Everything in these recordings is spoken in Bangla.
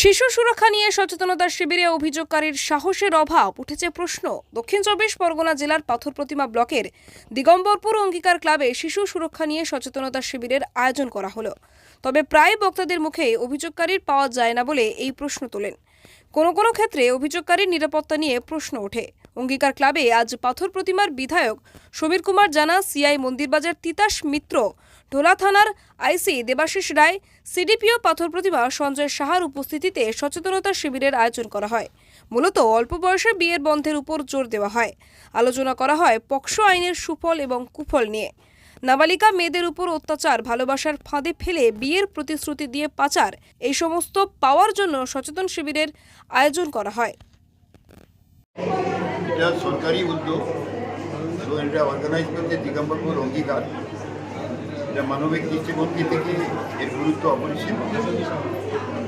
শিশু সুরক্ষা নিয়ে সচেতনতা শিবিরে অভিযোগকারীর সাহসের অভাব উঠেছে প্রশ্ন। দক্ষিণ চব্বিশ পরগনা জেলার পাথর প্রতিমা ব্লকের দিগম্বরপুর অঙ্গীকার ক্লাবে শিশু সুরক্ষা নিয়ে সচেতনতা শিবিরের আয়োজন করা হলো। তবে প্রায় বক্তাদের মুখে অভিযোগকারীর পাওয়া যায় না বলে এই প্রশ্ন তোলেন। কোনো কোনো ক্ষেত্রে অভিযোগকারীর নিরাপত্তা নিয়ে প্রশ্ন ওঠে। অঙ্গীকার ক্লাবে আজ পাথর প্রতিমার বিধায়ক সমীর কুমার জানা, সিআই মন্দিরবাজার তিতাস মিত্র ঢোলা থানার আইসি দেবাশিস রায়, সিডিপিও পাথর প্রতিমা সঞ্জয় সাহার উপস্থিতিতে সচেতনতা শিবিরের আয়োজন করা হয়। মূলত অল্প বয়সে বিয়ের বন্ধের উপর জোর দেওয়া হয়। আলোচনা করা হয় পক্সো আইনের সুফল এবং কুফল নিয়ে। নাবালিকা মেয়েদের উপর অত্যাচার, ভালোবাসার ফাঁদে ফেলে বিয়ের প্রতিশ্রুতি দিয়ে পাচার, এই সমস্ত পাওয়ার জন্য সচেতন শিবিরের আয়োজন করা হয়। এটা সরকারি উদ্যোগ এটা অর্গানাইজ করছে দিগম্বরপুর অঙ্গীকার। এটা মানবিক দৃষ্টিভঙ্গি থেকে এর গুরুত্ব অপরিসীম।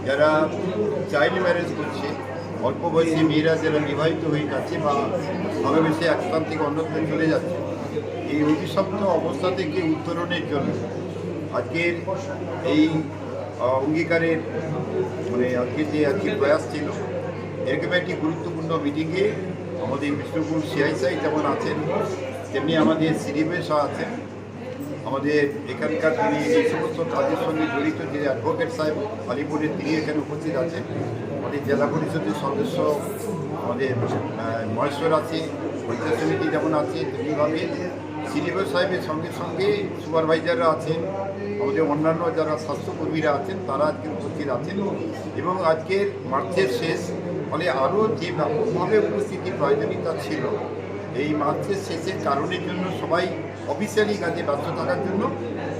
যারা চাইল্ড ম্যারেজ করছে, অল্প বয়সী মেয়েরা যারা বিবাহিত হয়ে যাচ্ছে বা ভালোবেসে এক স্থান থেকে অন্য চলে যাচ্ছে, এই অভিশপ্ত অবস্থা থেকে উত্তরণের জন্য আজকের এই অঙ্গীকারের মানে আজকে যে আজকে প্রয়াস ছিল, এরকম একটি গুরুত্বপূর্ণ মিটিংয়ে আমাদের বিষ্ণুপুর সিআইসাই যেমন আছেন, তেমনি আমাদের সিডিবেশও আছেন আমাদের এখানকার তিনি এই সমস্ত কাজের সঙ্গে জড়িত যে অ্যাডভোকেট সাহেব, আলিপুরের তিনি এখানে উপস্থিত আছেন, আমাদের জেলা পরিষদের সদস্য, আমাদের মহেশ্বর আছে, পঞ্চায়েত সমিতি যেমন আছে, তেমনিভাবে সিডিও সাহেবের সঙ্গে সঙ্গে সুপারভাইজাররা আছেন, আমাদের অন্যান্য যারা স্বাস্থ্যকর্মীরা আছেন, তারা আজকে উপস্থিত আছেন। এবং আজকের মার্চের শেষ, ফলে আরও যে ব্যাপকভাবে উপস্থিতি প্রয়োজনীয়তা ছিল, এই মার্চের শেষের কারণের জন্য সবাই অফিসিয়ালি কাজে ব্যস্ত থাকার জন্য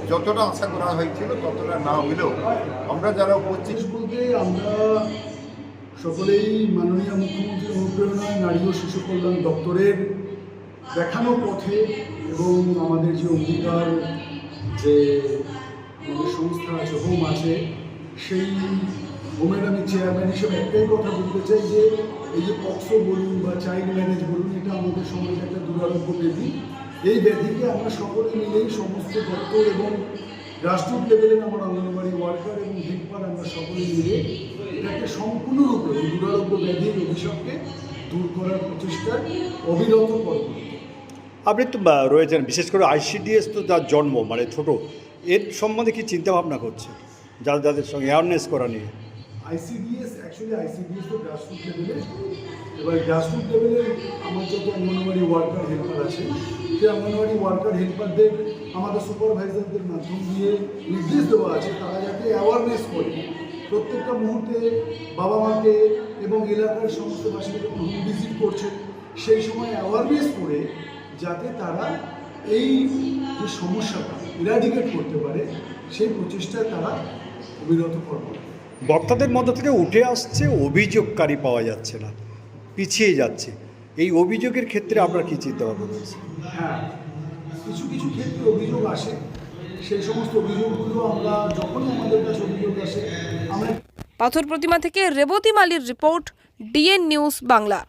যতটা আশা করা হয়েছিল, ততটা না হলেও আমরা যারা উপস্থিত বলতে আমরা সকলেই মাননীয় মুখ্যমন্ত্রীর অনুপ্রেরণায় নারী ও শিশু কল্যাণ দপ্তরের দেখানো পথে এবং আমাদের যে অঙ্গীকার যে আমাদের সংস্থা আছে হোম আছে, সেই হোমের আমি চেয়ারম্যান হিসেবে একটাই কথা বলতে চাই যে এই যে পক্সো বলুন বা চাইল্ড ম্যারেজ বলুন, এটা আমাদের সমাজে একটা দুরারোগ্য ব্যাধি এই ব্যাধিকে আমরা সকলে মিলেই সমস্ত দপ্তর এবং গ্রাসরুট লেভেলের আমার অঙ্গনবাড়ি ওয়ার্কার এবং হেল্পার আমরা সকলে মিলে এটাকে সম্পূর্ণরূপে এই দুরারোগ্য ব্যাধির অভিশাপকে দূর করার প্রচেষ্টায় অবিরত করব। আপনি তো রয়েছেন বিশেষ করে আইসিডিএস তো যার জন্ম মানে ছোট। এর সম্বন্ধে কি চিন্তা ভাবনা করছে? যাদের যাদের সঙ্গে অ্যাওয়ারনেস করা নিয়ে? আইসিডিএস অ্যাকচুয়ালি আইসিডিএস তো গ্রাসরুট লেভেলে এবার গ্রাসরুট লেভেলে আমার যত অঙ্গনওয়াড়ি ওয়ার্কার হেল্পার আছে, সেই অঙ্গনওয়াড়ি ওয়ার্কার হেল্পারদের আমাদের সুপারভাইজারদের মাধ্যম দিয়ে নির্দেশ দেওয়া আছে, তারা যাতে অ্যাওয়ারনেস করে। প্রত্যেকটা মুহূর্তে বাবা মাকে এবং এলাকার সমস্ত বাসীকে হোম ভিজিট করছে, সেই সময় অ্যাওয়ারনেস করে যাতে তারা এই যে সমস্যাটা ইরাডিকেট করতে পারে, সেই প্রচেষ্টায় তারা অবিরত কর্ম বক্তাদের মধ্য থেকে উঠে আসছে, অভিযোগকারী পাওয়া যাচ্ছে না। পিছিয়ে যাচ্ছে। এই অভিযোগের ক্ষেত্রে আপনার কি চিন্তা ভাবনা রয়েছে? হ্যাঁ কিছু কিছু ক্ষেত্রে অভিযোগ আসে। সেই সমস্ত অভিযোগগুলো আমরা যখনই আমাদের কাছে অভিযোগ আসে আমরা পাথর প্রতিমা থেকে রেবতী মালির রিপোর্ট ডিএন নিউজ বাংলা।